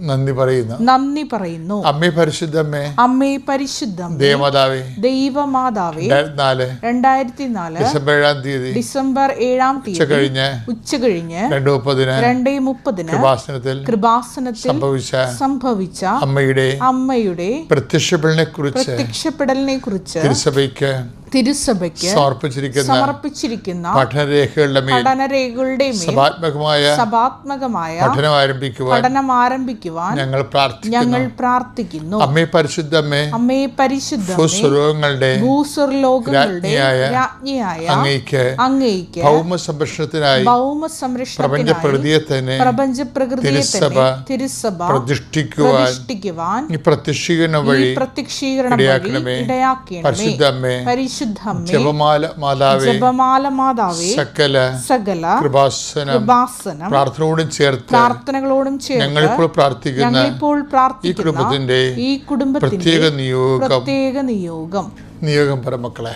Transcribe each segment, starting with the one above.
നന്ദി പറയുന്നു. നന്ദി പറയുന്നു. അമ്മേ പരിശുദ്ധമ്മേ അമ്മേ പരിശുദ്ധം ദേവമാതാവേ ദൈവമാതാവേ രണ്ടായിരത്തി നാല് ഡിസംബർ ഏഴാം തീയതി ഡിസംബർ ഏഴാം ഉച്ച തീയതി കഴിഞ്ഞ് ഉച്ച കഴിഞ്ഞ് രണ്ട് മുപ്പതിന് രണ്ടേ മുപ്പതിന് കൃപാസനത്തിൽ കൃപാസനത്തിൽ സംഭവിച്ച സംഭവിച്ച അമ്മയുടെ അമ്മയുടെ പ്രത്യക്ഷപ്പെടലിനെ കുറിച്ച് പ്രത്യക്ഷപ്പെടലിനെ കുറിച്ച് തിരുസഭയ്ക്ക് തിരുസഭയ്ക്ക് സമർപ്പിച്ചിരിക്കുന്ന സമർപ്പിച്ചിരിക്കുന്ന പഠനരേഖകളുടെ പഠനരേഖകളുടെ സഭാത്മകമായ സഭാത്മകമായ പഠനം ആരംഭിക്കുവാൻ പഠനം ആരംഭിക്കുവാൻ ഞങ്ങൾ പ്രാർത്ഥിക്കുന്നു. ഞങ്ങൾ പ്രാർത്ഥിക്കുന്നു. അമ്മേ പരിശുദ്ധ അമ്മേ പരിശുദ്ധ ഭൂസ്വലോകങ്ങളുടെ ഭൂസ്വർലോകങ്ങളുടെ രാജ്ഞിയായ അങ്ങേക്ക് അങ്ങയ്ക്ക് ഭൗമ സംരക്ഷണത്തിനായി ഭൗമ പ്രപഞ്ച സംരക്ഷണത്തിനായി പ്രകൃതിയെ തന്നെ പ്രപഞ്ച പ്രകൃതിയെ തിരുസഭ തിരുസഭ പ്രതിഷ്ഠിക്കുവാൻ പ്രതിഷ്ഠിക്കുവാൻ ഈ പ്രത്യക്ഷീകരണം വഴി പ്രത്യക്ഷീകരണം ഇടയാക്കണമേ. പരിശുദ്ധമ്മേ പരിശുദ്ധ അമ്മേ പരിശുദ്ധ അമ്മേ ജപമാല മാതാവേ ജപമാല മാതാവേ സകല സകല കൃപാസനം കൃപാസനം പ്രാർത്ഥനയോടും ചേർത്ത് പ്രാർത്ഥനകളോടും ചേർത്ത് ഞങ്ങളിപ്പോൾ പ്രാർത്ഥിക്കുന്ന ഞങ്ങളിപ്പോൾ ഈ കുടുംബത്തിന്റെ ഈ കുടുംബത്തിന്റെ പ്രത്യേക നിയോഗം. പ്രത്യേക നിയോഗം. നിയോഗം പരമക്കളെ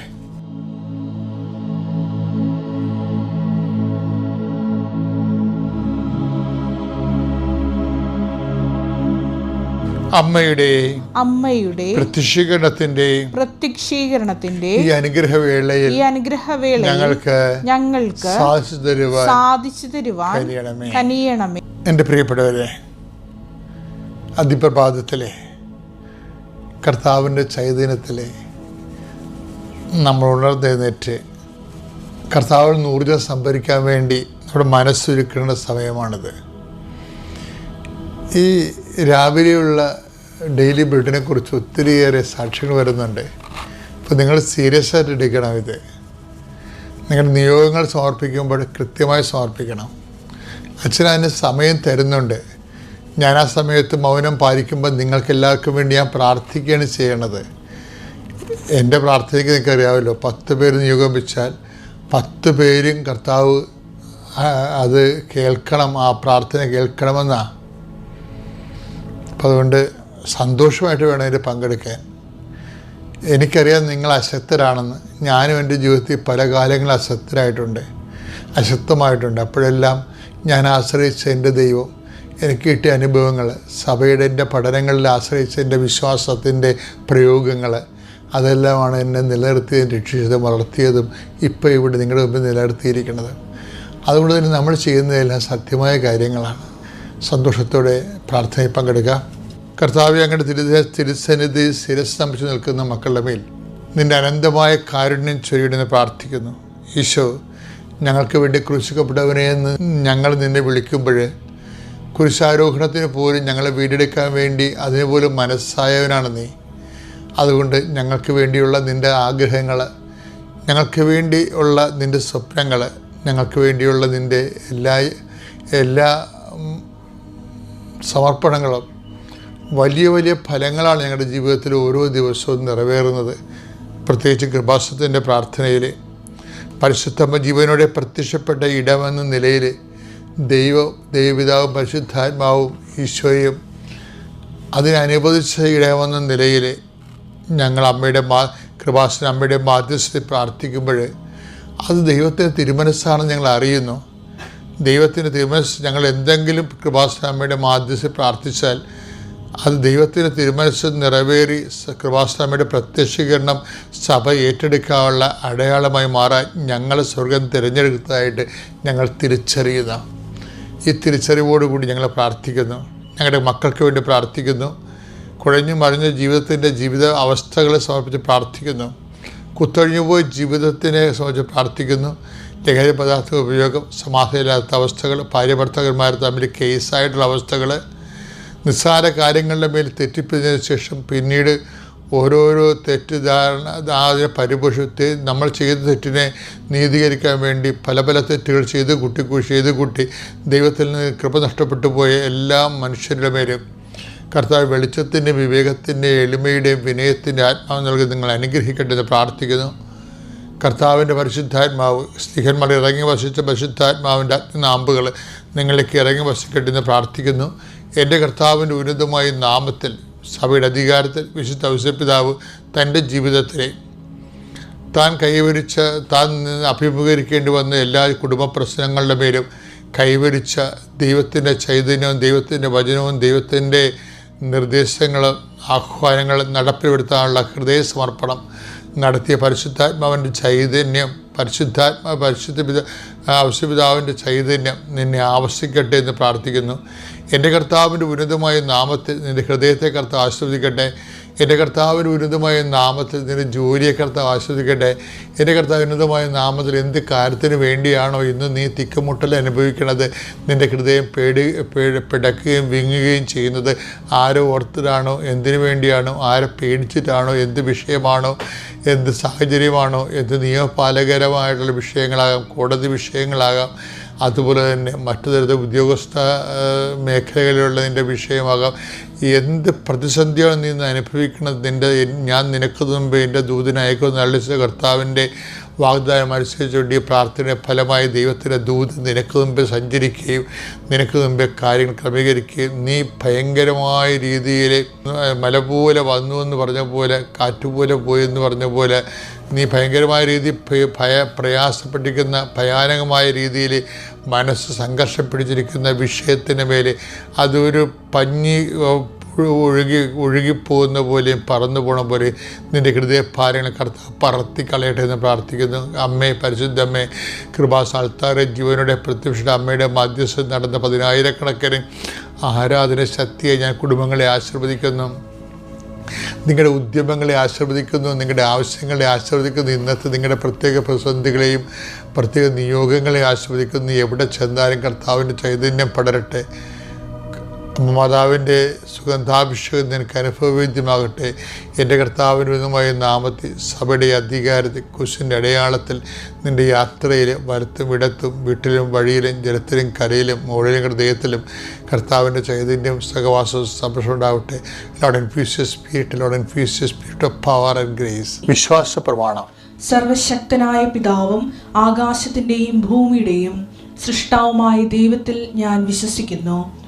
അമ്മയുടെ അമ്മയുടെ പ്രത്യക്ഷീകരണത്തിന്റെ പ്രത്യക്ഷീകരണത്തിന്റെ ഈ അനുഗ്രഹവേളയിൽ ഈ അനുഗ്രഹവേള ഞങ്ങൾക്ക് ഞങ്ങൾക്ക് സാധിച്ചു തരുവാൻ സാധിച്ചു തരുവാൻ കനിയണമേ. എന്റെ പ്രിയപ്പെട്ടവരെ അതിപ്രഭാതത്തിലെ കർത്താവിന്റെ ചൈതന്യത്തിലെ നമ്മൾ ഉണർന്നെഴുന്നേറ്റ് കർത്താവിൽ നിന്ന് ഊർജം സംഭരിക്കാൻ വേണ്ടി നമ്മുടെ മനസ്സൊരുക്കേണ്ട സമയമാണിത്. ഈ രാവിലെയുള്ള ഡെയിലി ബ്രിഡിനെ കുറിച്ച് ഒത്തിരിയേറെ സാക്ഷ്യങ്ങൾ വരുന്നുണ്ട്. അപ്പോൾ നിങ്ങൾ സീരിയസ് ആയിട്ട് എടുക്കണം ഇത്. നിങ്ങളുടെ നിയോഗങ്ങൾ സമർപ്പിക്കുമ്പോൾ കൃത്യമായി സമർപ്പിക്കണം. അച്ഛൻ അതിന് സമയം തരുന്നുണ്ട്. ഞാൻ ആ സമയത്ത് മൗനം പാലിക്കുമ്പോൾ നിങ്ങൾക്കെല്ലാവർക്കും വേണ്ടി ഞാൻ പ്രാർത്ഥിക്കുകയാണ് ചെയ്യണത്. എന്റെ പ്രാർത്ഥനയ്ക്ക് നിങ്ങൾക്ക് അറിയാമല്ലോ പത്ത് പേര് നിയോഗം വെച്ചാൽ പത്ത് പേരും കർത്താവ് അത് കേൾക്കണം ആ പ്രാർത്ഥന കേൾക്കണമെന്നാണ് അപ്പം അതുകൊണ്ട് സന്തോഷമായിട്ട് വേണം ഇതിൽ പങ്കെടുക്കാൻ. എനിക്കറിയാം നിങ്ങൾ അശക്തരാണെന്ന്. ഞാനും എന്റെ ജീവിതത്തിൽ പല കാലങ്ങളും അശക്തരായിട്ടുണ്ട്. അശക്തമായിട്ടുണ്ട്. അപ്പോഴെല്ലാം ഞാൻ ആശ്രയിച്ച എന്റെ ദൈവം എനിക്ക് കിട്ടിയ അനുഭവങ്ങൾ സഭയുടെ എന്റെ പഠനങ്ങളിൽ ആശ്രയിച്ച എന്റെ വിശ്വാസത്തിന്റെ പ്രയോഗങ്ങൾ അതെല്ലാമാണ് എന്നെ നിലനിർത്തിയതും രക്ഷിച്ചതും വളർത്തിയതും ഇപ്പോൾ ഇവിടെ നിങ്ങളുടെ മുമ്പിൽ നിലനിർത്തിയിരിക്കുന്നത്. അതുകൊണ്ട് തന്നെ നമ്മൾ ചെയ്യുന്നതെല്ലാം സത്യമായ കാര്യങ്ങളാണ്. സന്തോഷത്തോടെ പ്രാർത്ഥനയിൽ പങ്കെടുക്കുക കർത്താവ് അങ്ങയുടെ തിരു തിരുസന്നിധി ശിരസ് നമിച്ചു നിൽക്കുന്ന മക്കളുടെ മേൽ നിന്റെ അനന്തമായ കാരുണ്യം ചൊരിയിടുന്ന പ്രാർത്ഥിക്കുന്നു. ഈശോ ഞങ്ങൾക്ക് വേണ്ടി ക്രൂശിക്കപ്പെട്ടവനെ എന്ന് ഞങ്ങൾ നിന്നെ വിളിക്കുമ്പോൾ കുരിശാരോഹണത്തിന് പോലും ഞങ്ങളെ വീടെടുക്കാൻ വേണ്ടി അതിനുപോലും മനസ്സായവനാണ് നീ. അതുകൊണ്ട് ഞങ്ങൾക്ക് വേണ്ടിയുള്ള നിന്റെ ആഗ്രഹങ്ങൾ ഞങ്ങൾക്ക് വേണ്ടിയുള്ള നിന്റെ സ്വപ്നങ്ങൾ ഞങ്ങൾക്ക് വേണ്ടിയുള്ള നിന്റെ എല്ലാ എല്ലാ സമർപ്പണങ്ങളും വലിയ വലിയ ഫലങ്ങളാണ് ഞങ്ങളുടെ ജീവിതത്തിൽ ഓരോ ദിവസവും നിറവേറുന്നത്. പ്രത്യേകിച്ച് കൃപാസത്തിന്റെ പ്രാർത്ഥനയിൽ പരിശുദ്ധമ്മ ജീവനോടെ പ്രത്യക്ഷപ്പെട്ട ഇടമെന്ന നിലയിൽ ദൈവ ദൈവപിതാവും പരിശുദ്ധാത്മാവും ഈശോയും അതിനനുവദിച്ച ഇടമെന്ന നിലയിൽ ഞങ്ങൾ അമ്മയുടെ മാ കൃപാസന അമ്മയുടെ മാധ്യസ്ഥത്തിൽ പ്രാർത്ഥിക്കുമ്പോൾ അത് ദൈവത്തിന്റെ തിരുമനസ്സാണെന്ന് ഞങ്ങൾ അറിയുന്നു. ദൈവത്തിന്റെ തിരുമനസ് ഞങ്ങൾ എന്തെങ്കിലും കൃപാസന അമ്മയുടെ മാധ്യസ്ഥത്തിൽ പ്രാർത്ഥിച്ചാൽ അത് ദൈവത്തിന്റെ തിരുമനസ് നിറവേറി കൃപാസ്വാമിയുടെ പ്രത്യക്ഷീകരണം സഭ ഏറ്റെടുക്കാനുള്ള അടയാളമായി മാറാൻ ഞങ്ങൾ സ്വർഗം തിരഞ്ഞെടുത്തതായിട്ട് ഞങ്ങൾ തിരിച്ചറിയുന്ന. ഈ തിരിച്ചറിവോടുകൂടി ഞങ്ങൾ പ്രാർത്ഥിക്കുന്നു. ഞങ്ങളുടെ മക്കൾക്ക് വേണ്ടി പ്രാർത്ഥിക്കുന്നു. കുഴഞ്ഞു മറിഞ്ഞ ജീവിതത്തിന്റെ ജീവിത അവസ്ഥകളെ സമർപ്പിച്ച് പ്രാർത്ഥിക്കുന്നു. കുത്തൊഴിഞ്ഞു പോയി ജീവിതത്തിനെ സംബന്ധിച്ച് പ്രാർത്ഥിക്കുന്നു. ലഹരി പദാർത്ഥ ഉപയോഗം സമാധാനമില്ലാത്ത അവസ്ഥകൾ ഭാര്യ ഭർത്താക്കന്മാർ തമ്മിൽ കേസായിട്ടുള്ള അവസ്ഥകൾ നിസ്സാര കാര്യങ്ങളുടെ മേൽ തെറ്റിപ്പിച്ചതിന് ശേഷം പിന്നീട് ഓരോരോ തെറ്റിദ്ധാരണ അതിനെ പരിപോഷത്തെ നമ്മൾ ചെയ്ത തെറ്റിനെ നീതീകരിക്കാൻ വേണ്ടി പല പല തെറ്റുകൾ ചെയ്ത് കുട്ടി ചെയ്ത് കുട്ടി ദൈവത്തിൽ നിന്ന് കൃപ നഷ്ടപ്പെട്ടു പോയ എല്ലാ മനുഷ്യരുടെ മേലും കർത്താവ് വെളിച്ചത്തിന്റെ വിവേകത്തിന്റെ എളിമയുടെയും വിനയത്തിന്റെ ആത്മാവ് നൽകി നിങ്ങൾ അനുഗ്രഹിക്കട്ടെ എന്ന് പ്രാർത്ഥിക്കുന്നു. കർത്താവിന്റെ പരിശുദ്ധാത്മാവ് സ്ത്രീഹന്മാർ ഇറങ്ങി വസിച്ച പരിശുദ്ധാത്മാവിന്റെ നാമ്പുകൾ നിങ്ങളിലേക്ക് ഇറങ്ങി വസിക്കട്ടെ എന്ന് പ്രാർത്ഥിക്കുന്നു. എന്റെ കർത്താവിന്റെ ഉന്നതമായ നാമത്തിൽ സഭയുടെ അധികാരത്തിൽ വിശുദ്ധ ഔസപിതാവ് തന്റെ ജീവിതത്തിലെ താൻ കൈവരിച്ച താൻ അഭിമുഖീകരിക്കേണ്ടി വന്ന എല്ലാ കുടുംബ പ്രശ്നങ്ങളുടെ പേരും കൈവരിച്ച ദൈവത്തിന്റെ ചൈതന്യവും ദൈവത്തിന്റെ വചനവും ദൈവത്തിന്റെ നിർദ്ദേശങ്ങളും ആഹ്വാനങ്ങളും നടപ്പിൽപ്പെടുത്താനുള്ള ഹൃദയ സമർപ്പണം നടത്തിയ പരിശുദ്ധാത്മാവിന്റെ ചൈതന്യം പരിശുദ്ധാത്മാ പരിശുദ്ധ പിത അവശ്യപിതാവിന്റെ ചൈതന്യം നിന്നെ ആവശ്യിക്കട്ടെ എന്ന് പ്രാർത്ഥിക്കുന്നു. എന്റെ കർത്താവിന്റെ ഉന്നതമായ നാമത്തിൽ നിന്റെ ഹൃദയത്തെ കർത്താവ് ആസ്വദിക്കട്ടെ എന്റെ കർത്താവിന് ഉന്നതമായ നാമത്തിൽ നിന്റെ ജോലിയെ കർത്താവ് ആസ്വദിക്കട്ടെ എന്റെ കർത്താവ് ഉന്നതമായ നാമത്തിൽ എന്ത് കാര്യത്തിന് വേണ്ടിയാണോ ഇന്ന് നീ തിക്കുമുട്ടൽ അനുഭവിക്കുന്നത് നിന്റെ ഹൃദയം പേടി പേടി പിടക്കുകയും വിങ്ങുകയും ചെയ്യുന്നത് ആരെ ഓർത്തിട്ടാണോ? എന്തിനു വേണ്ടിയാണോ? ആരെ പേടിച്ചിട്ടാണോ? എന്ത് വിഷയമാണോ? എന്ത് സാഹചര്യമാണോ? എന്ത് നിയമപാലകരമായിട്ടുള്ള വിഷയങ്ങളാകാം കോടതി വിഷയങ്ങളാകാം അതുപോലെ തന്നെ മറ്റു തരത്തിൽ ഉദ്യോഗസ്ഥ മേഖലകളിലുള്ളതിന്റെ വിഷയമാകാം. എന്ത് പ്രതിസന്ധിയാണ് നീ അനുഭവിക്കുന്നത്? നിന്റെ ഞാൻ നിനക്ക് മുമ്പ് എന്റെ ദൂതനയക്കുന്ന അള്ളിച്ച കർത്താവിന്റെ വാഗ്ദാനം അനുസരിച്ചുകൊണ്ട് ഈ പ്രാർത്ഥന ഫലമായി ദൈവത്തിന്റെ ദൂത് നിനക്ക് മുമ്പ് സഞ്ചരിക്കുകയും നിനക്ക് മുമ്പേ കാര്യങ്ങൾ ക്രമീകരിക്കുകയും നീ ഭയങ്കരമായ രീതിയിൽ മല പോലെ വന്നു എന്ന് പറഞ്ഞ പോലെ കാറ്റുപോലെ പോയി എന്ന് പറഞ്ഞ പോലെ നീ ഭയങ്കരമായ രീതി ഭയ- പ്രയാസപ്പെട്ടിരിക്കുന്ന ഭയാനകമായ രീതിയിൽ മനസ്സ് സംഘർഷം പിടിച്ചിരിക്കുന്ന വിഷയത്തിന് മേലെ അതൊരു പഞ്ഞി ഒഴുകി ഒഴുകിപ്പോകുന്ന പോലെയും പറന്നു പോണ പോലെ നിന്റെ ഹൃദയഭാരങ്ങൾ കർത്താവ് പറത്തി കളയട്ടെ എന്ന് പ്രാർത്ഥിക്കുന്നു. അമ്മേ പരിശുദ്ധ അമ്മേ കൃപാസാൽത്താറെ ജീവനോടെ പ്രത്യക്ഷ അമ്മയുടെ മധ്യസ്ഥം നടന്ന പതിനായിരക്കണക്കിന് ആരാധന ശക്തിയെ ഞാൻ കുടുംബങ്ങളെ ആശീർവദിക്കുന്നു. നിങ്ങളുടെ ഉദ്യമങ്ങളെ ആശീർവദിക്കുന്നു നിങ്ങളുടെ ആവശ്യങ്ങളെ ആശീർവദിക്കുന്നു. ഇന്നത്തെ നിങ്ങളുടെ പ്രത്യേക പ്രതിസന്ധികളെയും പ്രത്യേക നിയോഗങ്ങളെ ആശീർവദിക്കുന്നു. എവിടെ ചെന്നാലും കർത്താവിന്റെ ചൈതന്യം പടരട്ടെ. മാതാവിന്റെ സുഗന്ധാഭിഷേകം നിനക്ക് അനുഭവവേദ്യമാകട്ടെ. എന്റെ കർത്താവിനുമായി നാമത്തിൽ സഭയുടെ അധികാരത്തിൽ കുശിന്റെ അടയാളത്തിൽ നിന്റെ യാത്രയിൽ വലത്തും ഇടത്തും വീട്ടിലും വഴിയിലും ജലത്തിലും കരയിലും മുകളിലും ഹൃദയത്തിലും കർത്താവിന്റെ ചൈതന്യം സഹവാസവും സംരക്ഷണം ഉണ്ടാവട്ടെ. Lord infuse spirit Lord infuse spirit of power and grace വിശ്വാസ പ്രമാണം. സർവശക്തനായ പിതാവും ആകാശത്തിന്റെയും ഭൂമിയുടെയും സൃഷ്ടാവുമായ ദൈവത്തിൽ ഞാൻ വിശ്വസിക്കുന്നു.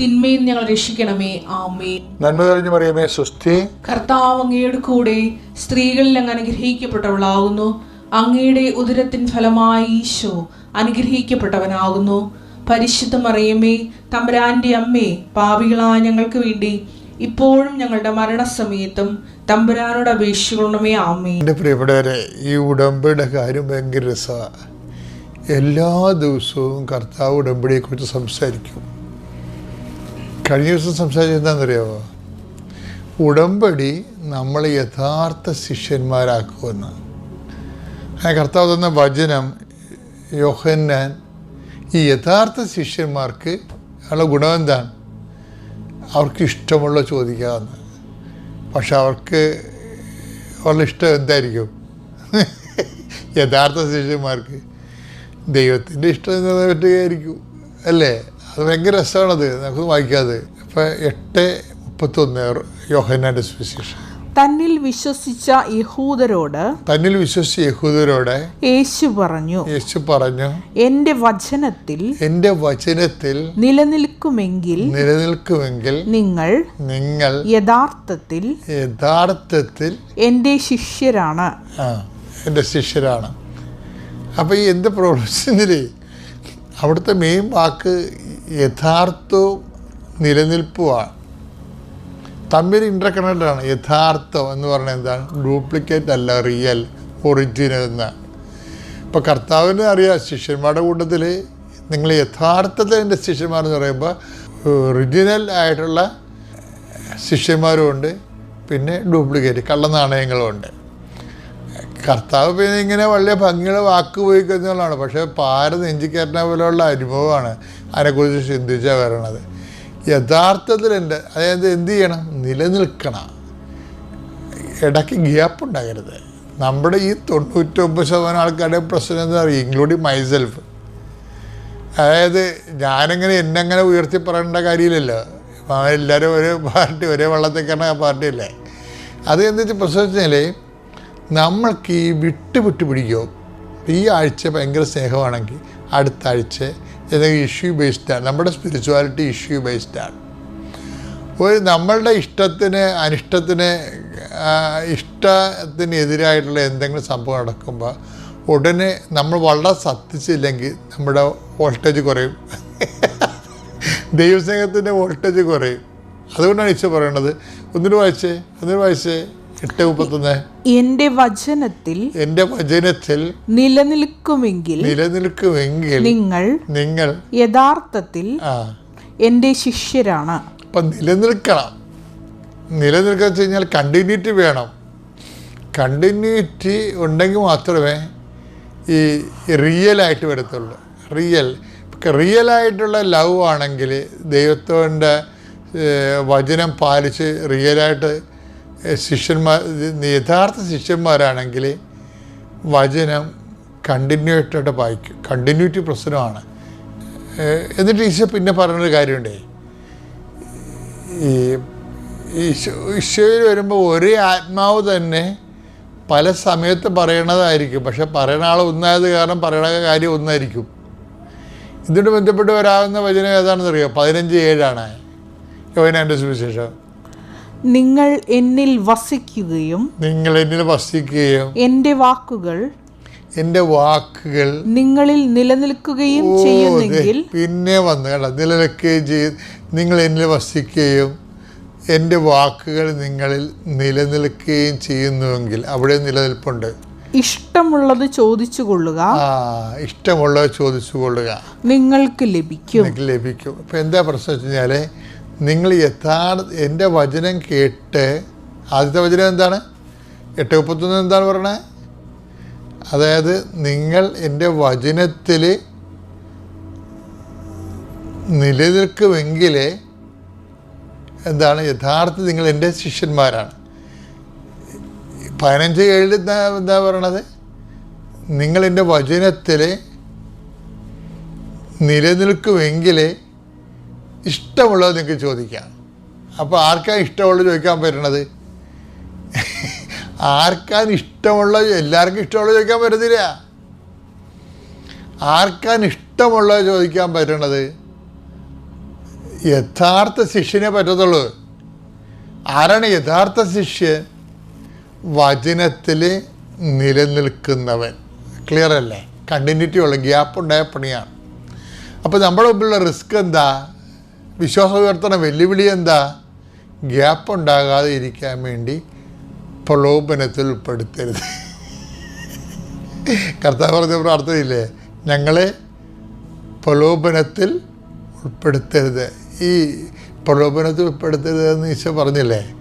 തിന്മയിൽ ഞങ്ങൾ രക്ഷിക്കണമേ. ആമേ നന്മ കഴിഞ്ഞു പറയുമേ സുസ്ഥി കർത്താവ് അങ്ങയുടെ കൂടെ സ്ത്രീകളിൽ അങ്ങ് അനുഗ്രഹിക്കപ്പെട്ടവളാകുന്നു. അങ്ങയുടെ ഉദരത്തിൻ ഫലമായി ഈശോ അനുഗ്രഹിക്കപ്പെട്ടവനാകുന്നു. പരിശുദ്ധ മറിയമേ തമ്പുരാന്റെ അമ്മേ പാവികളായ ഞങ്ങൾക്ക് വേണ്ടി ഇപ്പോഴും ഞങ്ങളുടെ മരണസമയത്തും തമ്പുരാനോട് അപേക്ഷിക്കണമേ. ആമേ എന്റെ പ്രിയപ്പെട്ടവരെ ഈ ഉടമ്പയുടെ കാര്യം ഭയങ്കര രസമാണ് എല്ലാ ദിവസവും കർത്താവ് ഉടമ്പടിയെക്കുറിച്ച് സംസാരിക്കും. കഴിഞ്ഞ ദിവസം സംസാരിച്ചത് എന്താണെന്നറിയാമോ ഉടമ്പടി നമ്മൾ യഥാർത്ഥ ശിഷ്യന്മാരാക്കുമെന്ന്. അങ്ങനെ കർത്താവ് തന്ന വചനം യോഹന്നാൻ ഈ യഥാർത്ഥ ശിഷ്യന്മാർക്ക് ഉള്ള ഗുണം എന്താണ്? അവർക്ക് ഇഷ്ടമുള്ള ചോദിക്കാമെന്ന് പക്ഷെ അവർക്ക് ഉള്ള ഇഷ്ടം എന്തായിരിക്കും? യഥാർത്ഥ ശിഷ്യന്മാർക്ക് ദൈവത്തിന്റെ ഇഷ്ടം നിറവേറ്റുകയായിരിക്കും അല്ലേ? അത് ഭയങ്കര രസമാണത്. നമുക്ക് വായിക്കാതെ. ഇപ്പം എട്ട് മുപ്പത്തൊന്ന് യോഹനാന്റെ സുവിശേഷം. തന്നിൽ വിശ്വസിച്ച യഹൂദരോട് തന്നിൽ വിശ്വസിച്ച യഹൂദരോട് യേശു പറഞ്ഞു യേശു പറഞ്ഞു എന്റെ വചനത്തിൽ എന്റെ വചനത്തിൽ നിലനിൽക്കുമെങ്കിൽ നിലനിൽക്കുമെങ്കിൽ നിങ്ങൾ നിങ്ങൾ യഥാർത്ഥത്തിൽ യഥാർത്ഥത്തിൽ എന്റെ ശിഷ്യരാണ്. ആ എന്റെ ശിഷ്യരാണ്. അപ്പൊ ഈ എന്ത് പ്രോബ്ലംസിനിൽ അവിടുത്തെ മെയിൻ വാക്ക് യഥാർത്ഥവും നിലനിൽപ്പുമാണ്. തമ്മിൽ ഇന്റർകണക്റ്റഡാണ് യഥാർത്ഥം എന്ന് പറഞ്ഞാൽ എന്താണ്? ഡ്യൂപ്ലിക്കേറ്റ് അല്ല റിയൽ ഒറിജിനൽ എന്നാണ്. ഇപ്പോൾ കർത്താവിനെ അറിയാം ശിഷ്യന്മാരുടെ കൂട്ടത്തിൽ നിങ്ങൾ യഥാർത്ഥത്തിൽ എന്റെ ശിഷ്യന്മാരെന്ന് പറയുമ്പോൾ ഒറിജിനൽ ആയിട്ടുള്ള ശിഷ്യന്മാരും ഉണ്ട് പിന്നെ ഡ്യൂപ്ലിക്കേറ്റ് കള്ളനാണയങ്ങളും ഉണ്ട്. കർത്താവ് പിന്നെ ഇങ്ങനെ വലിയ ഭംഗിയുള്ള വാക്ക് ഉപയോഗിക്കുന്നതാണ്. പക്ഷെ പാര നെഞ്ചിക്കേറ്റ പോലെയുള്ള അനുഭവമാണ് അതിനെക്കുറിച്ച് ചിന്തിച്ചാൽ വരണത്. യഥാർത്ഥത്തിൽ എന്റെ അതായത് എന്ത് ചെയ്യണം? നിലനിൽക്കണം. ഇടയ്ക്ക് ഗ്യാപ്പ് ഉണ്ടാകരുത്. നമ്മുടെ ഈ തൊണ്ണൂറ്റൊമ്പത് ശതമാനം ആൾക്കാരുടെ പ്രശ്നം എന്താ പറയുക? ഇൻക്ലൂഡിങ് മൈസെൽഫ് അതായത് ഞാനിങ്ങനെ എന്നെങ്ങനെ ഉയർത്തി പറയേണ്ട കാര്യമില്ലല്ലോ. എല്ലാവരും ഒരേ പാർട്ടി ഒരേ വള്ളത്തിൽ ആ പാർട്ടിയല്ലേ. അത് എന്താ വെച്ചാൽ പ്രശ്നം വെച്ചാൽ നമ്മൾക്ക് ഈ വിട്ടുവിട്ട് പിടിക്കും? ഈ ആഴ്ച ഭയങ്കര സ്നേഹമാണെങ്കിൽ അടുത്ത ആഴ്ച ഏതെങ്കിലും ഇഷ്യൂ ബേസ്ഡാണ് നമ്മുടെ സ്പിരിച്വാലിറ്റി ഇഷ്യൂ ബേസ്ഡാണ് ഒരു നമ്മളുടെ ഇഷ്ടത്തിന് അനിഷ്ടത്തിന് ഇഷ്ടത്തിനെതിരായിട്ടുള്ള എന്തെങ്കിലും സംഭവം നടക്കുമ്പോൾ ഉടനെ നമ്മൾ വളരെ സത്യിച്ചില്ലെങ്കിൽ നമ്മുടെ വോൾട്ടേജ് കുറയും. ദൈവസ്നേഹത്തിന്റെ വോൾട്ടേജ് കുറയും. അതുകൊണ്ടാണ് ഈശോ പറയണത് ഒന്നിനു വായിച്ചേ ഒന്നിനു വായിച്ചേ എട്ട് മുപ്പത്തൊന്ന്. എന്റെ വചനത്തിൽ എന്റെ വചനത്തിൽ നിലനിൽക്കുമെങ്കിൽ നിലനിൽക്കുമെങ്കിൽ നിങ്ങൾ നിങ്ങൾ യഥാർത്ഥത്തിൽ എന്റെ ശിഷ്യരാണ്. അപ്പൊ നിലനിൽക്കണം. നിലനിൽക്കുക വെച്ച് കഴിഞ്ഞാൽ കണ്ടിന്യൂറ്റി വേണം. കണ്ടിന്യൂറ്റി ഉണ്ടെങ്കിൽ മാത്രമേ ഈ റിയൽ ആയിട്ട് വരത്തുള്ളൂ. റിയൽ റിയൽ ആയിട്ടുള്ള ലവ് ആണെങ്കിൽ ദൈവത്തോന്റെ വചനം പാലിച്ച് റിയലായിട്ട് ശിഷ്യന്മാർ യഥാർത്ഥ ശിഷ്യന്മാരാണെങ്കിൽ വചനം കണ്ടിന്യൂട്ടായിട്ട് വായിക്കും കണ്ടിന്യൂറ്റി പ്രശ്നമാണ് എന്നിട്ട് ഈശോ പിന്നെ പറഞ്ഞൊരു കാര്യമുണ്ടേ. ഈ ഈശോ ഈശോയിൽ വരുമ്പോൾ ഒരേ ആത്മാവ് തന്നെ പല സമയത്ത് പറയണതായിരിക്കും. പക്ഷെ പറയണ ആൾ ഒന്നായത് കാരണം പറയണ കാര്യം ഒന്നായിരിക്കും. ഇതിനോട് ബന്ധപ്പെട്ട് വരാവുന്ന വചനം ഏതാണെന്ന് അറിയാം പതിനഞ്ച് ഏഴാണ്. യോനാന്റെ സുവിശേഷം. നിങ്ങൾ എന്നിൽ വസിക്കുകയും നിങ്ങൾ എന്നിൽ വസിക്കുകയും എന്റെ വാക്കുകൾ എന്റെ വാക്കുകൾ നിങ്ങളിൽ നിലനിൽക്കുകയും ചെയ്യുന്നെങ്കിൽ പിന്നെ വന്നു കേട്ടോ നിലനിൽക്കുകയും ചെയ്യും നിങ്ങൾ എന്നിൽ വസിക്കുകയും എന്റെ വാക്കുകൾ നിങ്ങളിൽ നിലനിൽക്കുകയും ചെയ്യുന്നുവെങ്കിൽ അവിടെ നിലനിൽപ്പുണ്ട്. ഇഷ്ടമുള്ളത് ചോദിച്ചു കൊള്ളുക ഇഷ്ടമുള്ളത് ചോദിച്ചു കൊള്ളുക നിങ്ങൾക്ക് ലഭിക്കും. നിങ്ങൾക്ക് ലഭിക്കും. ഇപ്പം എന്താ പ്രശ്നം വെച്ച് കഴിഞ്ഞാൽ നിങ്ങൾ യഥാർത്ഥ എന്റെ വചനം കേട്ട് ആദ്യത്തെ വചനം എന്താണ്? എട്ട് മുപ്പത്തൊന്ന് എന്താണ് പറയണത് അതായത് നിങ്ങൾ എന്റെ വചനത്തിൽ നിലനിൽക്കുമെങ്കിൽ എന്താണ്? യഥാർത്ഥ നിങ്ങൾ എന്റെ ശിഷ്യന്മാരാണ്. പതിനഞ്ച് ഏഴിൽ എന്താ എന്താ പറയണത്? നിങ്ങൾ എന്റെ വചനത്തിൽ നിലനിൽക്കുമെങ്കിൽ ഇഷ്ടമുള്ളത് നിങ്ങൾക്ക് ചോദിക്കാം. അപ്പോൾ ആർക്കാണ് ഇഷ്ടമുള്ളത് ചോദിക്കാൻ പറ്റണത്? ആർക്കാണ് ഇഷ്ടമുള്ള എല്ലാവർക്കും ഇഷ്ടമുള്ള ചോദിക്കാൻ പറ്റത്തില്ല. ആർക്കാണ് ഇഷ്ടമുള്ളത് ചോദിക്കാൻ പറ്റണത്? യഥാർത്ഥ ശിഷ്യനെ പറ്റത്തുള്ളൂ. ആരാണ് യഥാർത്ഥ ശിഷ്യൻ വചനത്തിൽ നിലനിൽക്കുന്നവൻ. ക്ലിയർ അല്ലേ കണ്ടിന്യൂറ്റി ഉള്ള ഗ്യാപ്പ് ഉണ്ടായ പണിയാണ്. അപ്പോൾ നമ്മുടെ മുമ്പിലുള്ള റിസ്ക് എന്താ? വിശ്വാസം ഉയർത്തണ വെല്ലുവിളി എന്താ? ഗ്യാപ്പ് ഉണ്ടാകാതെ ഇരിക്കാൻ വേണ്ടി പ്രലോഭനത്തിൽ ഉൾപ്പെടുത്തരുത്. കർത്താവ് പറഞ്ഞ പ്രാർത്ഥനയില്ലേ? ഞങ്ങളെ പ്രലോഭനത്തിൽ ഉൾപ്പെടുത്തരുത്. ഈ പ്രലോഭനത്തിൽ ഉൾപ്പെടുത്തരുത് എന്ന് ഈശോ പറഞ്ഞില്ലേ?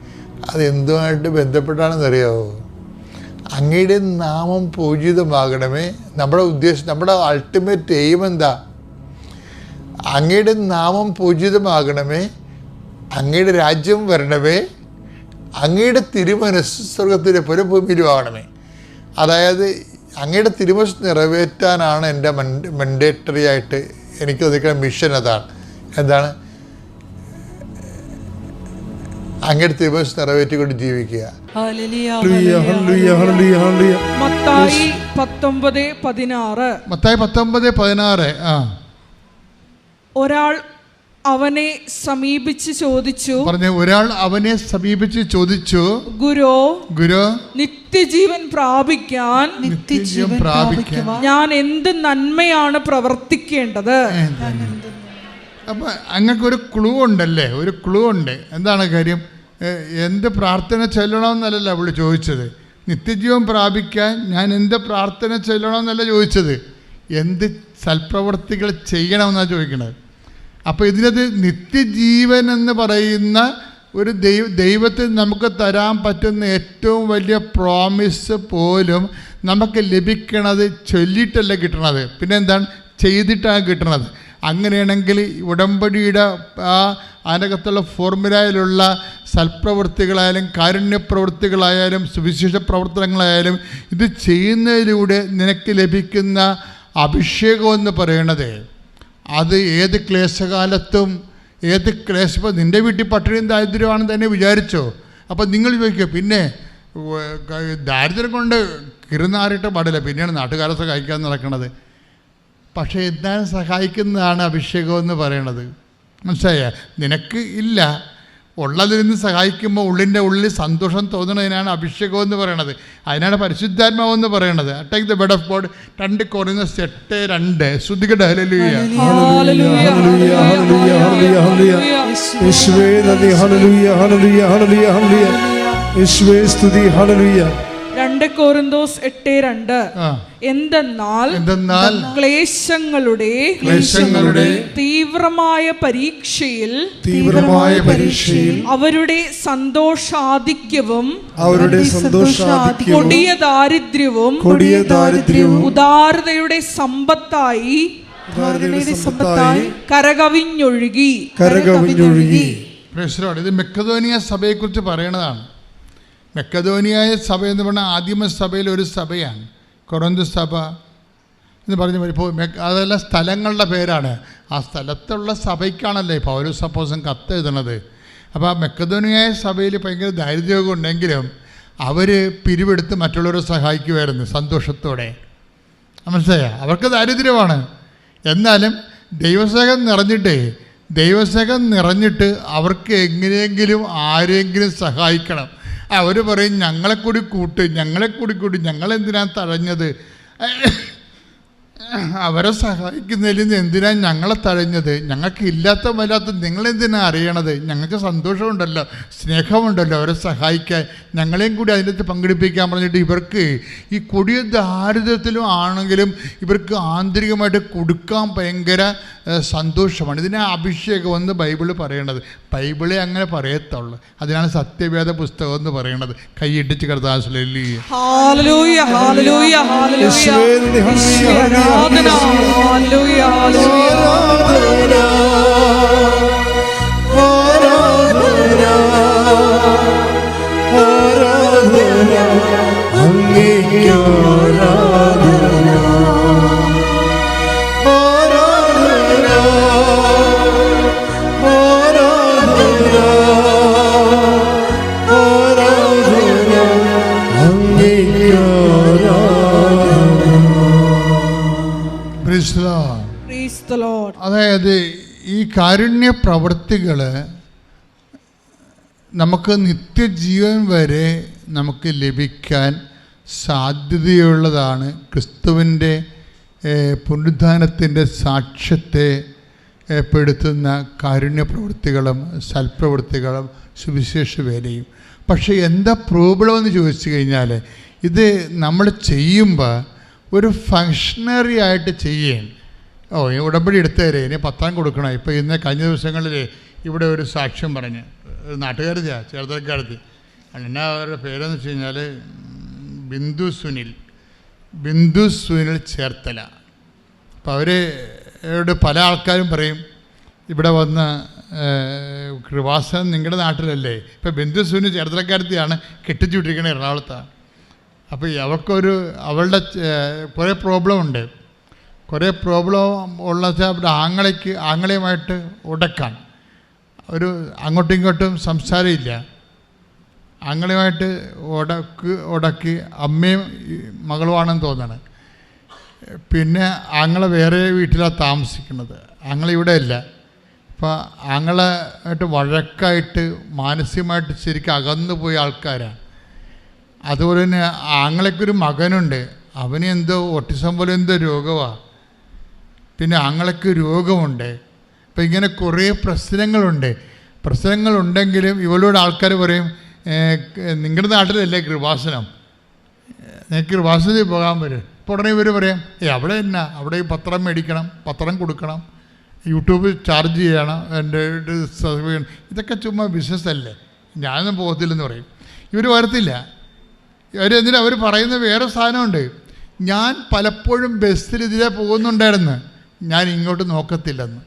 അത് എന്തുമായിട്ട് ബന്ധപ്പെട്ടാണെന്നറിയാവോ? അങ്ങയുടെ നാമം പൂജിതമാകണമേ. നമ്മുടെ ഉദ്ദേശം നമ്മുടെ അൾട്ടിമേറ്റ് എയിം എന്താ? അങ്ങയുടെ നാമം പൂജിതമാകണമേ. അങ്ങയുടെ രാജ്യം വരണമേ. അങ്ങയുടെ തിരുമനസ് സ്വർഗത്തിലെ പുരഭൂമിയിലും ആകണമേ അതായത് അങ്ങയുടെ തിരുമനസ് നിറവേറ്റാനാണ് എന്റെ മെൻഡേറ്ററി ആയിട്ട് എനിക്ക് നിൽക്കുന്ന മിഷൻ അതാണ്. എന്താണ്? അങ്ങയുടെ തിരുമനസ് നിറവേറ്റിക്കൊണ്ട് ജീവിക്കുക. മത്തായി പത്തൊമ്പത് പതിനാറ് ആ. ഒരാൾ അവനെ സമീപിച്ച് ചോദിച്ചു പറഞ്ഞു ഒരാൾ അവനെ സമീപിച്ച് ചോദിച്ചു ഗുരു ഗുരു നിത്യജീവൻ പ്രാപിക്കാൻ നിത്യജീവൻ പ്രാപിക്കാൻ ഞാൻ എന്ത് നന്മയാണ് പ്രവർത്തിക്കേണ്ടത്? അപ്പൊ അങ്ങക്കൊരു ക്ലൂ ഉണ്ടല്ലേ? ഒരു ക്ലൂ ഉണ്ട്. എന്താണ് കാര്യം? എന്ത് പ്രാർത്ഥന ചൊല്ലണമെന്നല്ലല്ലോ അവൾ ചോദിച്ചത്. നിത്യജീവൻ പ്രാപിക്കാൻ ഞാൻ എന്ത് പ്രാർത്ഥന ചൊല്ലണമെന്നല്ല ചോദിച്ചത്. എന്ത് സൽപ്രവർത്തികൾ ചെയ്യണമെന്നാണ് ചോദിക്കണത്? അപ്പോൾ ഇതിനകത്ത് നിത്യജീവൻ എന്ന് പറയുന്ന ഒരു ദൈവ ദൈവത്തിൽ നമുക്ക് തരാൻ പറ്റുന്ന ഏറ്റവും വലിയ പ്രോമിസ് പോലും നമുക്ക് ലഭിക്കണത് ചൊല്ലിയിട്ടല്ല കിട്ടണത്. പിന്നെ എന്താണ്? ചെയ്തിട്ടാണ് കിട്ടണത്. അങ്ങനെയാണെങ്കിൽ ഉടമ്പടിയുടെ ആ അതിനകത്തുള്ള ഫോർമുലയിലുള്ള സൽപ്രവൃത്തികളായാലും കാരുണ്യപ്രവൃത്തികളായാലും സുവിശേഷ പ്രവർത്തനങ്ങളായാലും ഇത് ചെയ്യുന്നതിലൂടെ നിനക്ക് ലഭിക്കുന്ന അഭിഷേകം എന്ന് പറയണത്. അത് ഏത് ക്ലേശകാലത്തും ഏത് ക്ലേശ ഇപ്പോൾ നിന്റെ വീട്ടിൽ പട്ടിണിയും ദാരിദ്ര്യമാണെന്ന് തന്നെ വിചാരിച്ചോ? അപ്പോൾ നിങ്ങൾ ചോദിക്കുക പിന്നെ ദാരിദ്ര്യം കൊണ്ട് കിരുന്നാറിയിട്ട് പാടില്ല. പിന്നെയാണ് നാട്ടുകാരെ സഹായിക്കാൻ നടക്കുന്നത് പക്ഷേ എന്താണ് സഹായിക്കുന്നതാണ് അഭിഷേകം എന്ന് പറയണത്. മനസ്സിലായ? നിനക്ക് ഇല്ല. ഉള്ളതിൽ നിന്ന് സഹായിക്കുമ്പോൾ ഉള്ളിന്റെ ഉള്ളിൽ സന്തോഷം തോന്നുന്നതിനാണ് അഭിഷേകം എന്ന് പറയണത്. അതിനാണ് പരിശുദ്ധാത്മാവ് എന്ന് പറയണത്. Take the bed of God രണ്ട് കുറയുന്ന എട്ട് രണ്ട്. ശ്രുതികട hallelujah. Hallelujah, hallelujah hallelujah hallelujah hallelujah. യേശുവേ സ്തുതി ഹല്ലേലൂയ. രണ്ട് കോറിന്തോസ് എട്ട് രണ്ട്. എന്തെന്നാൽ എന്തെന്നാൽ ക്ലേശങ്ങളുടെ ക്ലേശങ്ങളുടെ തീവ്രമായ പരീക്ഷയിൽ തീവ്രമായ പരീക്ഷയിൽ അവരുടെ സന്തോഷാധിക്യവും അവരുടെ സന്തോഷാധിക്യവും കൊടിയ ദാരിദ്ര്യവും കൊടിയ ദാരിദ്ര്യവും ഉദാരതയുടെ സമ്പത്തായി കരകവിഞ്ഞൊഴുകി. കരകവിഞ്ഞൊഴുകി. ഇത് മെക്കതോനിയ സഭയെക്കുറിച്ച് പറയണതാണ്. മെക്കതോനിയായ സഭ എന്ന് പറഞ്ഞാൽ ആദിമ സഭയിലെ ഒരു സഭയാണ്. കൊറന്ത് സഭ എന്ന് പറഞ്ഞു ഇപ്പോൾ അതെല്ലാം സ്ഥലങ്ങളുടെ പേരാണ്. ആ സ്ഥലത്തുള്ള സഭയ്ക്കാണല്ലേ പൗരസ് സപ്പോസം കത്ത് എഴുതണത്. അപ്പോൾ ആ മെക്കധോനിയായ സഭയിൽ ഭയങ്കര ദാരിദ്ര്യമൊക്കെ ഉണ്ടെങ്കിലും അവർ പിരിവെടുത്ത് മറ്റുള്ളവരെ സഹായിക്കുമായിരുന്നു സന്തോഷത്തോടെ. മനസ്സിലായ? അവർക്ക് ദാരിദ്ര്യമാണ്. എന്നാലും ദൈവസേകം നിറഞ്ഞിട്ടേ ദൈവസേകം നിറഞ്ഞിട്ട് അവർക്ക് എങ്ങനെയെങ്കിലും ആരെങ്കിലും സഹായിക്കണം. അവർ പറയും ഞങ്ങളെ കൂടി കൂട്ട് ഞങ്ങളെ കൂടി കൂട്ടി ഞങ്ങളെന്തിനാണ് തഴഞ്ഞത്? അവരെ സഹായിക്കുന്നതിൽ നിന്ന് എന്തിനാണ് ഞങ്ങളെ തഴഞ്ഞത്? ഞങ്ങൾക്ക് ഇല്ലാത്ത വല്ലാത്ത നിങ്ങളെന്തിനാ അറിയണത്? ഞങ്ങൾക്ക് സന്തോഷമുണ്ടല്ലോ സ്നേഹമുണ്ടല്ലോ അവരെ സഹായിക്കാൻ. ഞങ്ങളെയും കൂടി അതിനകത്ത് പങ്കെടുപ്പിക്കാൻ പറഞ്ഞിട്ട് ഇവർക്ക് ഈ കൊടിയ ദാരിദ്ര്യത്തിലും ആണെങ്കിലും ഇവർക്ക് ആന്തരികമായിട്ട് കൊടുക്കാൻ ഭയങ്കര സന്തോഷമാണ്. ഇതിനെ അഭിഷേകം എന്ന് ബൈബിൾ പറയണത്. ബൈബിളെ അങ്ങനെ പറയത്തുള്ളൂ. അതിനാണ് സത്യവേദ പുസ്തകം എന്ന് പറയണത്. കൈയിട്ടിച്ച് കർത്താശ്ലി ഹാലലൂയ ഹാലലൂയ ഹാലലൂയ. കാരുണ്യ പ്രവൃത്തികൾ നമുക്ക് നിത്യജീവൻ വരെ നമുക്ക് ലഭിക്കാൻ സാധ്യതയുള്ളതാണ് ക്രിസ്തുവിന്റെ പുനരുദ്ധാനത്തിന്റെ സാക്ഷ്യത്തെ പ്പെടുത്തുന്ന പെടുത്തുന്ന കാരുണ്യ പ്രവൃത്തികളും സൽപ്രവൃത്തികളും സുവിശേഷ വേലയും. പക്ഷേ എന്താ പ്രോബ്ലം എന്ന് ചോദിച്ചു കഴിഞ്ഞാൽ ഇത് നമ്മൾ ചെയ്യുമ്പോൾ ഒരു ഫങ്ഷണറി ആയിട്ട് ചെയ്യേണ്ട ഓ ഈ ഉടമ്പടി എടുത്തേരെ ഇനി പത്താം കൊടുക്കണം. ഇപ്പോൾ ഇന്ന് കഴിഞ്ഞ ദിവസങ്ങളിൽ ഇവിടെ ഒരു സാക്ഷ്യം പറഞ്ഞ്. നാട്ടുകാരത്തിയാ ചേർത്തലക്കാരത്തി. എന്നാ അവരുടെ പേരെന്ന് വെച്ച് കഴിഞ്ഞാൽ ബിന്ദു സുനിൽ. ബിന്ദു സുനിൽ ചേർത്തല. അപ്പോൾ അവരോട് പല ആൾക്കാരും പറയും ഇവിടെ വന്ന കൃവാസം നിങ്ങളുടെ നാട്ടിലല്ലേ? ഇപ്പോൾ ബിന്ദു സുനിൽ ചേർത്തലക്കാരത്തെയാണ് കെട്ടിച്ചുവിട്ടിരിക്കുന്നത് എറണാകുളത്താണ്. അപ്പോൾ അവർക്കൊരു അവളുടെ കുറേ പ്രോബ്ലം ഉണ്ട്. കുറേ പ്രോബ്ലം ഉള്ള അവിടെ ആങ്ങളയ്ക്ക് ആങ്ങളയുമായിട്ട് ഉടക്കാൻ. ഒരു അങ്ങോട്ടും ഇങ്ങോട്ടും സംസാരമില്ല. ആങ്ങളയുമായിട്ട് ഉടക്ക് ഉടക്കി അമ്മയും മകളുമാണെന്ന് തോന്നണം. പിന്നെ ആങ്ങളെ വേറെ വീട്ടിലാണ് താമസിക്കുന്നത്. ആങ്ങളെ ഇവിടെ അല്ല അപ്പോൾ ആങ്ങളായിട്ട് വഴക്കായിട്ട് മാനസികമായിട്ട് ശരിക്കും അകന്നു പോയ ആൾക്കാരാണ് അതുപോലെ തന്നെ ആങ്ങളയ്ക്കൊരു മകനുണ്ട്. അവന് എന്തോ പോലെ എന്തോ രോഗമാണ് പിന്നെ ആങ്ങളക്ക് രോഗമുണ്ട്. അപ്പം ഇങ്ങനെ കുറേ പ്രശ്നങ്ങളുണ്ട്. പ്രശ്നങ്ങളുണ്ടെങ്കിലും ഇവളോട് ആൾക്കാർ പറയും "ഏ, നിങ്ങളുടെ നാട്ടിലല്ലേ കൃപാസനം? നിങ്ങൾക്ക് കൃപാസനത്തിൽ പോകാൻ വരും അപ്പോൾ ഉടനെ ഇവർ പറയാം ഏ അവിടെ എന്നാ? അവിടെ ഈ പത്രം മേടിക്കണം പത്രം കൊടുക്കണം യൂട്യൂബ് ചാർജ് ചെയ്യണം എന്റെ ഇതൊക്കെ ചുമ്മാ ബിസിനസ് അല്ലേ? ഞാനൊന്നും പോകത്തില്ലെന്ന് പറയും. ഇവർ വരത്തില്ല. അവർ എന്തിനാ? അവർ പറയുന്ന വേറെ സാധനമുണ്ട്. ഞാൻ പലപ്പോഴും ബസ്സിൽ ഇതിലെ പോകുന്നുണ്ടായിരുന്നു. ഞാൻ ഇങ്ങോട്ട് നോക്കത്തില്ലെന്ന്.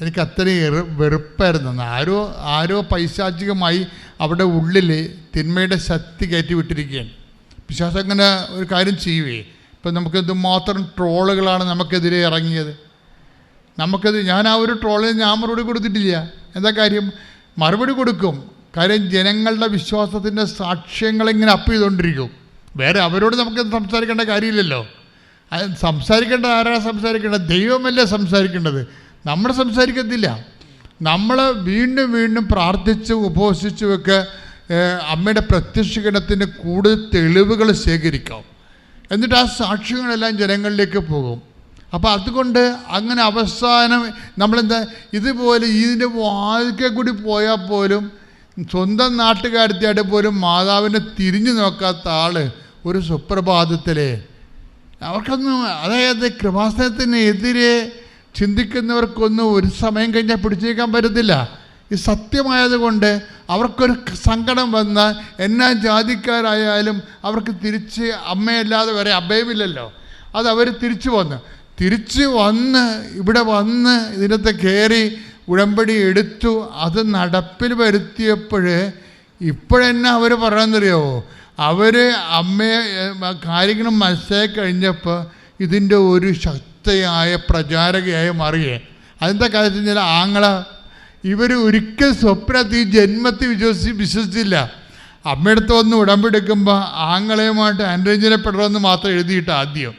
എനിക്ക് അത്രയും വെറുപ്പായിരുന്നു. ആരോ ആരോ പൈശാചികമായി അവിടെ ഉള്ളിൽ തിന്മയുടെ ശക്തി കയറ്റി വിട്ടിരിക്കുകയാണ്. പിശാസ് അങ്ങനെ ഒരു കാര്യം ചെയ്യുവേ. ഇപ്പം നമുക്ക് എന്തുമാത്രം ട്രോളുകളാണ് നമുക്കെതിരെ ഇറങ്ങിയത്? നമുക്കത് ഞാൻ ആ ഒരു ട്രോളിന് ഞാൻ മറുപടി കൊടുത്തിട്ടില്ല. എന്താ കാര്യം? മറുപടി കൊടുക്കും. കാര്യം ജനങ്ങളുടെ വിശ്വാസത്തിന്റെ സാക്ഷ്യങ്ങൾ ഇങ്ങനെ അപ്പ് ചെയ്തുകൊണ്ടിരിക്കും? വേറെ അവരോട് നമുക്ക് സംസാരിക്കേണ്ട കാര്യമില്ലല്ലോ. അത് സംസാരിക്കേണ്ടത് ആരാണ് സംസാരിക്കേണ്ടത്? ദൈവമല്ലേ സംസാരിക്കേണ്ടത്? നമ്മൾ സംസാരിക്കത്തില്ല. നമ്മൾ വീണ്ടും വീണ്ടും പ്രാർത്ഥിച്ച് ഉപവസിച്ചുമൊക്കെ അമ്മയുടെ പ്രത്യക്ഷീകരണത്തിന് കൂടുതൽ തെളിവുകൾ ശേഖരിക്കാം. എന്നിട്ട് ആ സാക്ഷ്യങ്ങളെല്ലാം ജനങ്ങളിലേക്ക് പോകും. അപ്പോൾ അതുകൊണ്ട് അങ്ങനെ അവസാനം നമ്മളെന്താ ഇതുപോലെ ഇതിന്റെ വാതിൽക്കൽ കൂടി പോയാൽ പോലും സ്വന്തം നാട്ടുകാരത്തിയായിട്ട് പോലും മാതാവിനെ തിരിഞ്ഞു നോക്കാത്ത ആൾ ഒരു സുപ്രഭാതത്തിലെ അവർക്കൊന്നും അതായത് കൃപാസനത്തിനെതിരെ ചിന്തിക്കുന്നവർക്കൊന്നും ഒരു സമയം കഴിഞ്ഞാൽ പിടിച്ചേക്കാൻ പറ്റത്തില്ല. ഈ സത്യമായതുകൊണ്ട് അവർക്കൊരു സങ്കടം വന്നാൽ എന്നാ ജാതിക്കാരായാലും അവർക്ക് തിരിച്ച് അമ്മയല്ലാതെ വരെ അഭയമില്ലല്ലോ. അത് അവർ തിരിച്ചു വന്ന്. തിരിച്ച് വന്ന് ഇവിടെ വന്ന് ഇതിനകത്ത് കയറി ഉടമ്പടി എടുത്തു. അത് നടപ്പിൽ വരുത്തിയപ്പോൾ ഇപ്പോഴെന്നെ അവർ പറയാമെന്നറിയോ അവർ അമ്മയെ കാര്യങ്ങൾ മനസ്സിലാക്കി കഴിഞ്ഞപ്പോൾ ഇതിന്റെ ഒരു ശക്തിയായ പ്രചാരകയായി മാറിയേ അതിന്റെ കാര്യം വെച്ചാൽ ആങ്ങള ഇവർ ഒരിക്കൽ സ്വപ്നത്തിൽ ഈ ജന്മത്തിൽ വിശ്വസി വിശ്വസിച്ചില്ല. അമ്മയടുത്ത് വന്ന് ഉടമ്പെടുക്കുമ്പോൾ ആങ്ങളെയുമായിട്ട് അനുരഞ്ജനപ്പെടണമെന്ന് മാത്രം എഴുതിയിട്ട് ആദ്യം.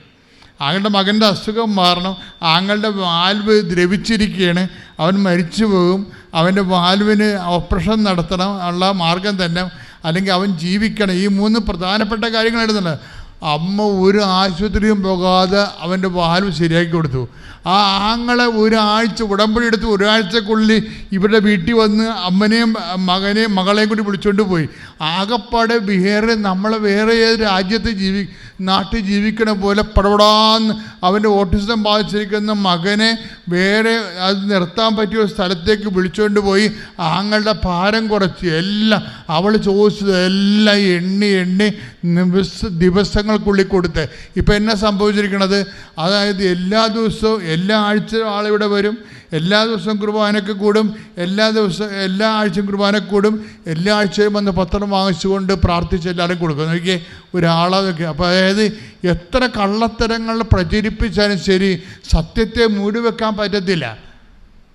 ആങ്ങളുടെ മകന്റെ അസുഖം മാറണം ആങ്ങളുടെ വാൽവ് ദ്രവിച്ചിരിക്കുകയാണ് അവൻ മരിച്ചു പോകും അവന്റെ വാൽവിന് ഓപ്പറേഷൻ നടത്തണം ഉള്ള മാർഗം തന്നെ അല്ലെങ്കിൽ അവൻ ജീവിക്കണം. ഈ മൂന്ന് പ്രധാനപ്പെട്ട കാര്യങ്ങൾ എഴുതുന്നത് അമ്മ ഒരു ആശുപത്രിയും പോകാതെ അവന്റെ വാൽവ് ശരിയാക്കി കൊടുത്തു. ആ ആങ്ങളെ ഒരാഴ്ച ഉടമ്പടി എടുത്ത് ഒരാഴ്ചക്കുള്ളിൽ ഇവരുടെ വീട്ടിൽ വന്ന് അമ്മനെയും മകനെയും മകളെയും കൂടി വിളിച്ചുകൊണ്ട് പോയി. ആകപ്പാടെ വേറെ നമ്മളെ വേറെ ഏത് രാജ്യത്ത് ജീവി നാട്ടിൽ ജീവിക്കണ പോലെ പടപടാന്ന് അവന്റെ ഓട്ടിസം ബാധിച്ചിരിക്കുന്ന മകനെ വേറെ അത് നിർത്താൻ പറ്റിയ ഒരു സ്ഥലത്തേക്ക് വിളിച്ചുകൊണ്ട് പോയി. ആങ്ങളുടെ ഭാരം കുറച്ച് എല്ലാം അവൾ ചോദിച്ചത് എല്ലാം എണ്ണി എണ്ണി ദിവസ ദിവസങ്ങൾക്കുള്ളിൽ കൊടുത്ത്. ഇപ്പം എന്നാ സംഭവിച്ചിരിക്കണത്? അതായത് എല്ലാ ദിവസവും എല്ലാ ആഴ്ചയും ആളിവിടെ വരും എല്ലാ ദിവസവും കുർബാനയ്ക്ക് കൂടും എല്ലാ ദിവസവും എല്ലാ ആഴ്ചയും കുർബാന കൂടും എല്ലാ ആഴ്ചയും വന്ന് പത്രം വാങ്ങിച്ചുകൊണ്ട് പ്രാർത്ഥിച്ച് എല്ലാവരും കൊടുക്കും. നോക്കിയേ ഒരാളതൊക്കെ. അപ്പോൾ അതായത് എത്ര കള്ളത്തരങ്ങൾ പ്രചരിപ്പിച്ചാലും ശരി സത്യത്തെ മൂടിവെക്കാൻ പറ്റത്തില്ല.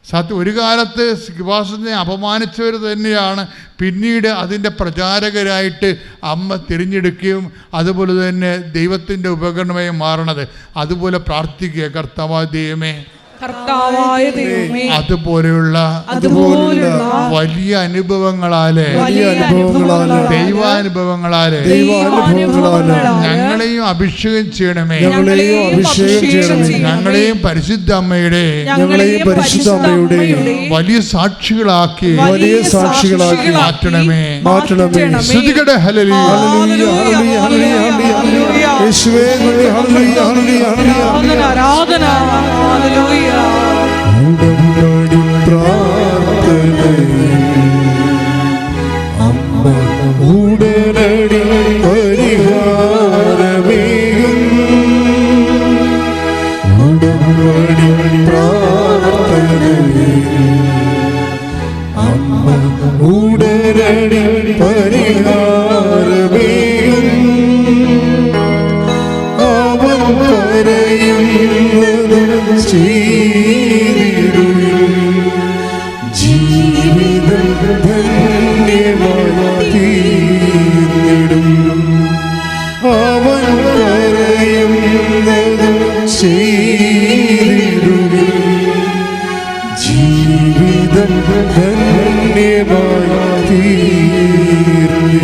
സത്യം ഒരു കാലത്ത് ശിവാസനെ അപമാനിച്ചവർ തന്നെയാണ്. പിന്നീട് അതിന്റെ പ്രചാരകരായിട്ട് അമ്മ തിരഞ്ഞെടുക്കുകയും അതുപോലെ തന്നെ ദൈവത്തിന്റെ ഉപകരണമായി മാറണത്. അതുപോലെ പ്രാർത്ഥിക്കുക കർത്താവായ ദൈവമേ. കർത്താവായ ദൈവമേ. അതുപോലെയുള്ള അതുപോലുള്ള വലിയ അനുഭവങ്ങളാലെ വലിയ അനുഭവങ്ങളാൽ ദൈവാനുഭവങ്ങളാൽ ദൈവാനുഭവങ്ങളാൽ ഞങ്ങളെയും അഭിഷേകം ചെയ്യണമേ. ഞങ്ങളെയും അഭിഷേകം ചെയ്യണമേ. ഞങ്ങളെയും പരിശുദ്ധ അമ്മയുടെ ഞങ്ങളെയും പരിശുദ്ധ അമ്മയുടെ വലിയ സാക്ഷികളാക്കി വലിയ സാക്ഷികളാക്കി മാറ്റണമേ. മാറ്റണമേ. ശ്രുതികട ഹലലി ഹല്ലേലൂയ, ഹല്ലേലൂയ, ഹല്ലേലൂയ, ഹല്ലേലൂയ. യേശുവേ നന്ദി, ഹല്ലേലൂയ, ഹല്ലേലൂയ, ഹല്ലേലൂയ. ആരാധന ആരാധന. ഹല്ലേലൂയ ഉടമ്പടി പ്രാർത്ഥനയിൽ അമ്മ ഉടനടി